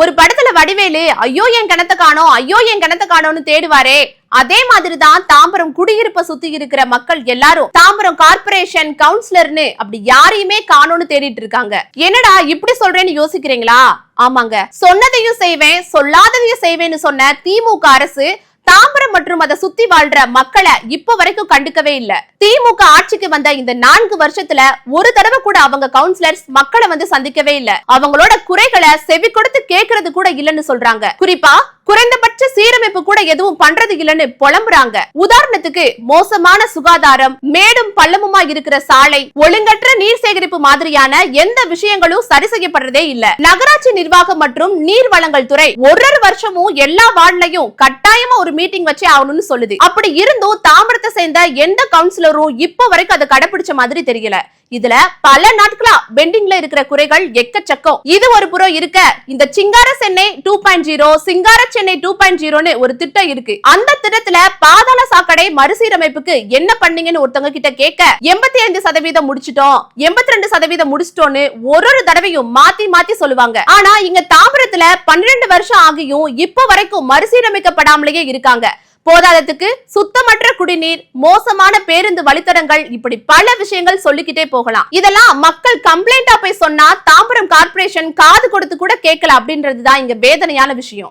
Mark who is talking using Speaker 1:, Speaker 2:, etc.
Speaker 1: ஒரு படத்துல வடிவேலு ஐயோ என் கிணத்த காணோம் ஐயோ என் கிணத்த காணோம்னு தேடுவாரே. அதே மாதிரிதான் தாம்பரம் குடியிருப்ப சுத்தி இருக்கிற மக்கள் எல்லாரும் தாம்பரம் கார்ப்பரேஷன் கவுன்சிலர்னு அப்படி யாரையுமே காணோம்னு தேடிட்டு இருக்காங்க. என்னடா இப்படி சொல்றேன்னு யோசிக்கிறீங்களா? ஆமாங்க. சொன்னதையும் செய்வேன் சொல்லாததையும் செய்வேன்னு சொன்ன திமுக அரசு தாம்பரம் மற்றும் அதை சுத்தி வாழ்ற மக்களை இப்ப வரைக்கும் கண்டுக்கவே இல்ல. திமுக ஆட்சிக்கு வந்த இந்த நான்கு வருஷத்துல ஒரு தடவை கூட அவங்க கவுன்சிலர்ஸ் மக்களை வந்து சந்திக்கவே இல்ல. அவங்களோட குறைகளை செவி கொடுத்து கேக்குறது கூட இல்லன்னு சொல்றாங்க. குறிப்பா குறைந்தபட்ச சீரமைப்பு கூட எதுவும் பண்றது இல்லன்னு புலம்புறாங்க. உதாரணத்துக்கு மோசமான சுகாதாரம் மேடும் பள்ளமுமா இருக்கிற சாலை ஒழுங்கற்ற நீர் சேகரிப்பு மாதிரியான எந்த விஷயங்களும் சரி செய்யப்படுறதே இல்ல. நகராட்சி நிர்வாகம் மற்றும் நீர் வளங்கள் துறை ஒரு வருஷமும் எல்லா வார்டுலயும் கட்டாயமா ஒரு மீட்டிங் வச்சே ஆகணும்னு சொல்லுது. அப்படி இருந்தும் தாமிரத்தை சேர்ந்த எந்த கவுன்சிலரும் இப்ப வரைக்கும் அதை கடைபிடிச்ச மாதிரி தெரியல. இதுல பல நாட்களா பெண்டிங்ல இருக்கிற குறைகள் எக்கச்சக்கம். இது ஒரு புறம் இருக்க இந்த சிங்கார சென்னை டூ பாயிண்ட் ஜீரோ சிங்கார சென்னை டூ பாயிண்ட் ஜீரோன்னு ஒரு திட்டம் இருக்கு. அந்த திட்டத்துல பாதாள சாக்கடை மறுசீரமைப்புக்கு என்ன பண்ணீங்கன்னு ஒருத்தவங்க கிட்ட கேட்க எண்பத்தி ஐந்து சதவீதம் முடிச்சிட்டோம். எண்பத்தி ரெண்டு சதவீதம் முடிச்சிட்டோம்னு ஒரு ஒரு தடவையும் மாத்தி மாத்தி சொல்லுவாங்க. ஆனா இங்க தாம்பரத்துல பன்னிரண்டு வருஷம் ஆகியும் இப்ப வரைக்கும் மறுசீரமைக்கப்படாமலேயே இருக்காங்க. போதாததுக்கு சுத்தமற்ற குடிநீர் மோசமான பேருந்து வழித்தடங்கள் இப்படி பல விஷயங்கள் சொல்லிக்கிட்டே போகலாம். இதெல்லாம் மக்கள் கம்ப்ளைண்டா போய் சொன்னா தாம்பரம் கார்ப்பரேஷன் காது கொடுத்து கூட கேட்கல அப்படின்றதுதான் இங்க வேதனையான விஷயம்.